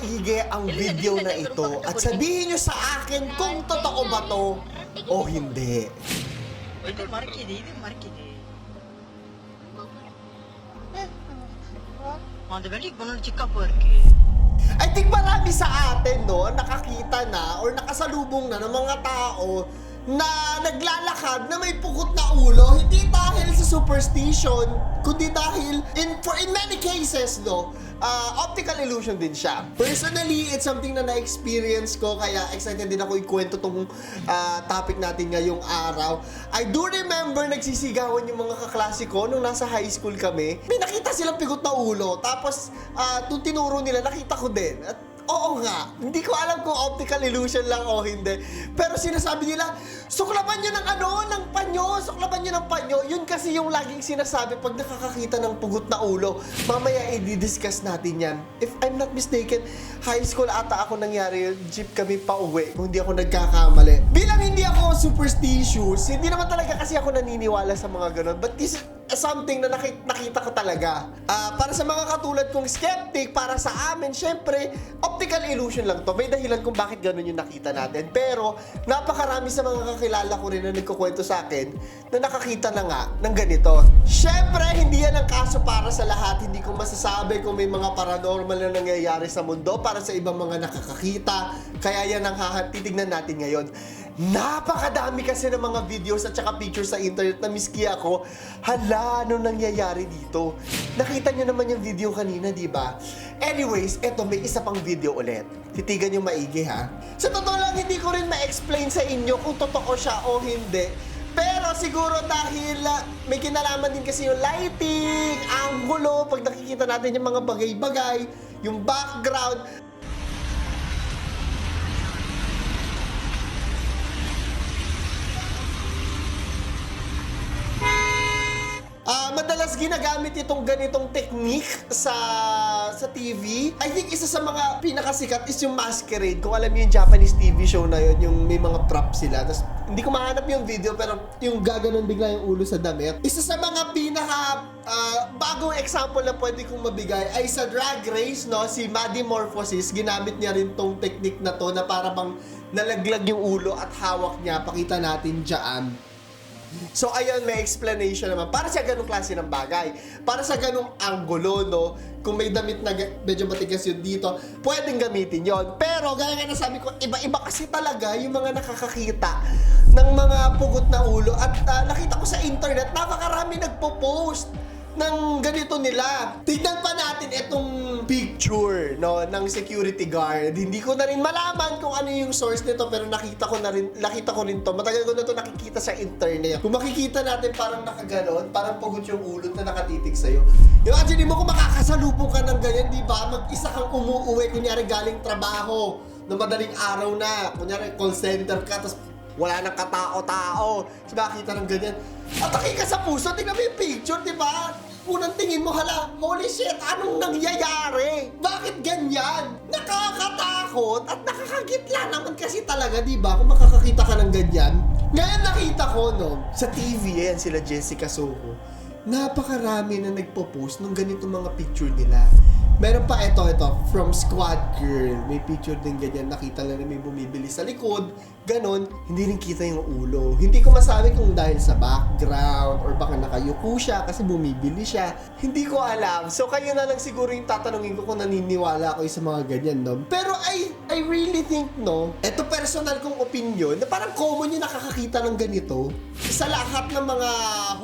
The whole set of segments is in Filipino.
maigi ang video na ito at sabihin nyo sa akin kung totoo ba to o hindi. I think marami sa atin, no, nakakita na or nakasalubong na ng mga tao na naglalakad na may pukot na ulo, hindi tayo superstition, kundi dahil, in, for in many cases, no, ah, optical illusion din siya. Personally, it's something na na-experience ko, kaya excited din ako ikwento tong ah, topic natin ngayong araw. I do remember nagsisigawan yung mga kaklase ko nung nasa high school kami. Pinakita silang pigot na ulo, tapos uh, tinuro nila, nakita ko din. At Oo nga, hindi ko alam kung optical illusion lang o hindi. Pero sinasabi nila, suklaban nyo ng ano, ng panyo, suklaban nyo ng panyo. Yun kasi yung laging sinasabi pag nakakakita ng pugot na ulo. Mamaya i-discuss natin yan. If I'm not mistaken, high school ata ako nangyari yun. Jeep kami pa uwi kung hindi ako nagkakamali. Bilang hindi ako superstitious, hindi naman talaga kasi ako naniniwala sa mga ganun. But this is something na nakita, nakita ko talaga. Ah, para sa mga katulad kong skeptic, para sa amin, syempre, optical illusion lang to. May dahilan kung bakit ganun yung nakita natin. Pero, napakarami sa mga kakilala ko rin na nagkukwento sa akin na nakakita na nga ng ganito. Syempre, hindi yan ang kaso para sa lahat. Hindi ko masasabi kung may mga paranormal na nangyayari sa mundo para sa ibang mga nakakakita. Kaya yan ang hahat titignan natin ngayon. Napakadami kasi ng mga videos at saka pictures sa internet na miski ako. Hala, ano nangyayari dito? Nakita nyo naman yung video kanina, di ba? Anyways, eto, may isa pang video ulit. Titigan nyo maigi, ha? Sa totoo lang, hindi ko rin ma-explain sa inyo kung totoo siya o hindi. Pero siguro dahil ah, may kinalaman din kasi yung lighting, angulo, pag nakikita natin yung mga bagay-bagay, yung background, Ah, madalas ginagamit itong ganitong technique sa sa TV. I think isa sa mga pinakasikat is yung Masquerade. Kung alam niyo yung Japanese TV show na yun, yung may mga props sila. Tapos hindi ko mahanap yung video pero yung gaganon bigla yung ulo sa damit. Isa sa mga pinaka ah, bagong example na pwede kong mabigay ay sa Drag Race, no? Si Maddie Morphosis, ginamit niya rin tong technique na to na para bang nalaglag yung ulo at hawak niya. Pakita natin dyan. So ayun, may explanation naman. Para sa ganong klase ng bagay. Para sa ganong angulo, no? Kung may damit na medyo matigas yun dito, pwedeng gamitin yon. Pero gaya nga nasabi ko, iba-iba kasi talaga yung mga nakakakita ng mga pugot na ulo. At ah, nakita ko sa internet, napakarami nagpo-post ng ganito nila. Tignan pa natin itong picture no ng security guard. Hindi ko na rin malaman kung ano yung source nito pero nakita ko na rin nakita ko rin to. Matagal ko na to nakikita sa internet. Kung makikita natin parang nakaganon, parang pugot yung ulo na nakatitig sa iyo. Imagine mo kung makakasalubong ka ng ganyan, di ba? Mag-isa kang umuuwi kunyari galing trabaho na madaling araw na. Kunyari call center ka tapos wala nang katao-tao. Makakita ng ganyan. Atake ka sa puso, tingnan mo yung picture, di ba? Unang tingin mo, hala, holy shit, anong nangyayari? Bakit ganyan? Nakakatakot at nakakagitla naman kasi talaga, di ba? Kung makakakita ka ng ganyan. Ngayon nakita ko, no, sa TV, yan sila Jessica Soho. Napakarami na nagpo-post ng ganito mga picture nila. Meron pa ito, ito, from Squad Girl. May picture din ganyan, nakita lang na may bumibili sa likod. Ganon, hindi rin kita yung ulo. Hindi ko masabi kung dahil sa background or baka nakayuko siya kasi bumibili siya. Hindi ko alam. So kayo na lang siguro yung tatanungin ko kung naniniwala ako sa mga ganyan, no? Pero I, I really think, no, ito personal kong opinion, na parang common yung nakakakita ng ganito. Sa lahat ng mga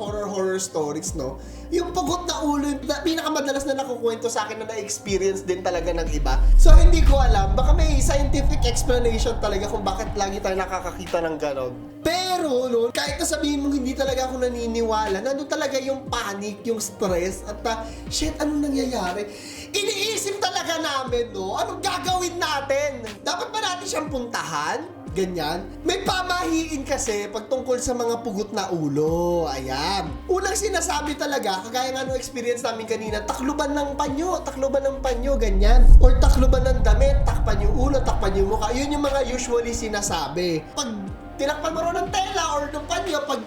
horror-horror stories, no? Yung pugot na ulo, na, pinakamadalas na nakukwento sa akin na na-experience din talaga ng iba. So, hindi ko alam. Baka may scientific explanation talaga kung bakit lagi tayo nakakakita ng ganon. Pero, no, kahit na sabihin mong hindi talaga ako naniniwala, nandun talaga yung panic, yung stress, at uh, shit, anong nangyayari? Iniisip talaga namin, no? Anong gagawin natin? Dapat ba natin siyang puntahan? Ganyan. May pamahiin kasi pagtungkol sa mga pugot na ulo. Ayan. Unang sinasabi talaga, kagaya nga nung experience namin kanina, takluban ng panyo, takluban ng panyo, ganyan. Or takluban ng damit, takpan yung ulo, takpan yung mukha. Yun yung mga usually sinasabi. Pag tinakpan mo rin ng tela or ng panyo, pag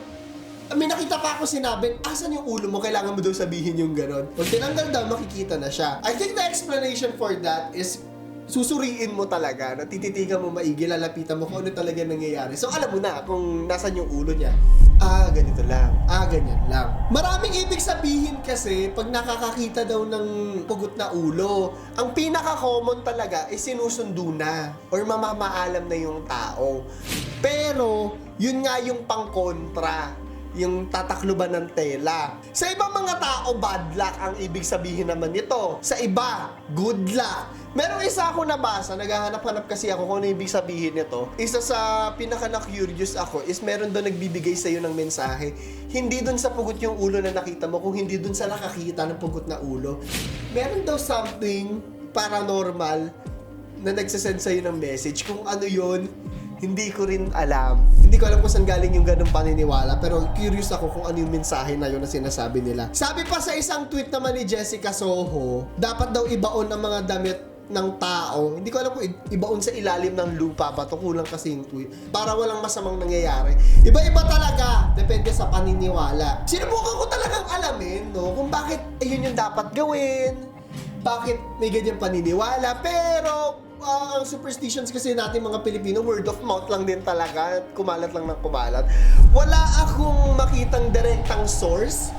may nakita pa ako sinabi, asan yung ulo mo? Kailangan mo daw sabihin yung ganon. Pag tinanggal daw, makikita na siya. I think the explanation for that is susuriin mo talaga, na tititigan mo maigi, lalapitan mo kung ano talaga nangyayari. So alam mo na kung nasan yung ulo niya. Ah, ganito lang. Ah, ganyan lang. Maraming ibig sabihin kasi pag nakakakita daw ng pugot na ulo, ang pinaka-common talaga ay sinusundo na or mamamaalam na yung tao. Pero, yun nga yung pangkontra yung tatakluban ng tela. Sa ibang mga tao, bad luck ang ibig sabihin naman nito. Sa iba, good luck. Merong isa ako nabasa, naghahanap-hanap kasi ako kung ano ibig sabihin nito. Isa sa pinaka na-curious ako is meron doon nagbibigay sa iyo ng mensahe. Hindi doon sa pugot yung ulo na nakita mo, kung hindi doon sa nakakita ng pugot na ulo. Meron daw something paranormal na nagsasend sa'yo ng message. Kung ano yon hindi ko rin alam. Hindi ko alam kung saan galing yung ganung paniniwala, pero curious ako kung ano yung mensahe na yun na sinasabi nila. Sabi pa sa isang tweet naman ni Jessica Soho, dapat daw ibaon ang mga damit ng tao. Hindi ko alam kung ibaon sa ilalim ng lupa ba to kulang kasi yung tweet. Para walang masamang nangyayari. Iba-iba talaga. Depende sa paniniwala. Sinubukan ko talagang alamin, no? Kung bakit ayun yung dapat gawin bakit may ganyan paniniwala. Pero, ah, ang superstitions kasi natin mga Pilipino, word of mouth lang din talaga. Kumalat lang ng kumalat. Wala akong makitang direktang source,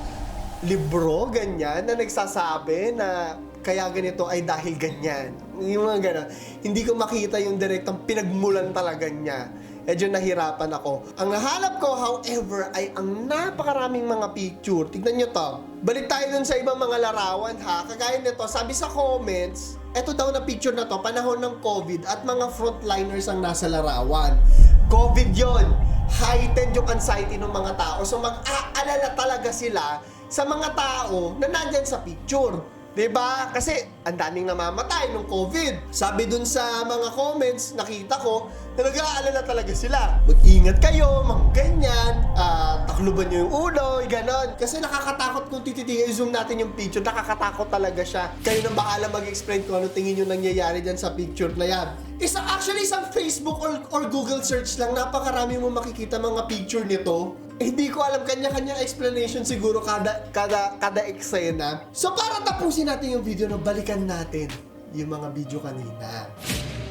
libro, ganyan, na nagsasabi na kaya ganito ay dahil ganyan. Yung mga ganon. Hindi ko makita yung direktang pinagmulan talaga niya. Medyo nahirapan ako. Ang nahanap ko, however, ay ang napakaraming mga picture. Tignan nyo to. Balik tayo dun sa ibang mga larawan ha. Kagaya nito, sabi sa comments, eto daw na picture na to, panahon ng COVID at mga frontliners ang nasa larawan. COVID yon heightened yung anxiety ng mga tao. So mag-aalala talaga sila sa mga tao na nandyan sa picture. 'Di ba? Kasi ang daming namamatay nung COVID. Sabi dun sa mga comments, nakita ko na nag-aalala talaga sila. Mag-ingat kayo, mga ganyan, ah, takluban nyo yung ulo, ganon. Kasi nakakatakot kung tititingin, zoom natin yung picture, nakakatakot talaga siya. Kayo nang bahala mag-explain kung ano tingin nyo nangyayari dyan sa picture na yan. Isa, actually, isang Facebook or, or Google search lang, napakarami mo makikita mga picture nito. Eh, Hindi ko alam kanya-kanyang explanation siguro kada kada kada eksena. So para tapusin natin yung video na balikan natin yung mga video kanina.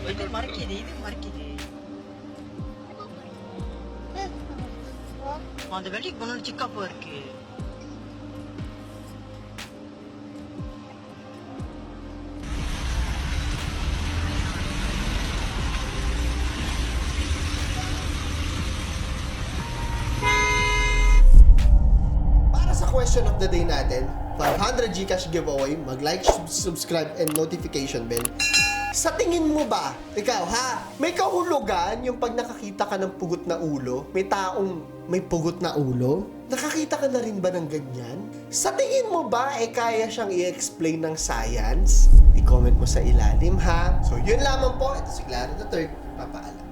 Hindi, marikini, hindi marikini. Onda belli bunun çıkka porki. Para sa question of the day natin, 500 Gcash giveaway, mag-like, sub- subscribe, and notification bell. Sa tingin mo ba, ikaw ha, may kahulugan yung pag nakakita ka ng pugot na ulo? May taong may pugot na ulo? Nakakita ka na rin ba ng ganyan? Sa tingin mo ba, eh kaya siyang i-explain ng science? I-comment mo sa ilalim ha. So yun lamang po, ito si Clara the Third, papaalam.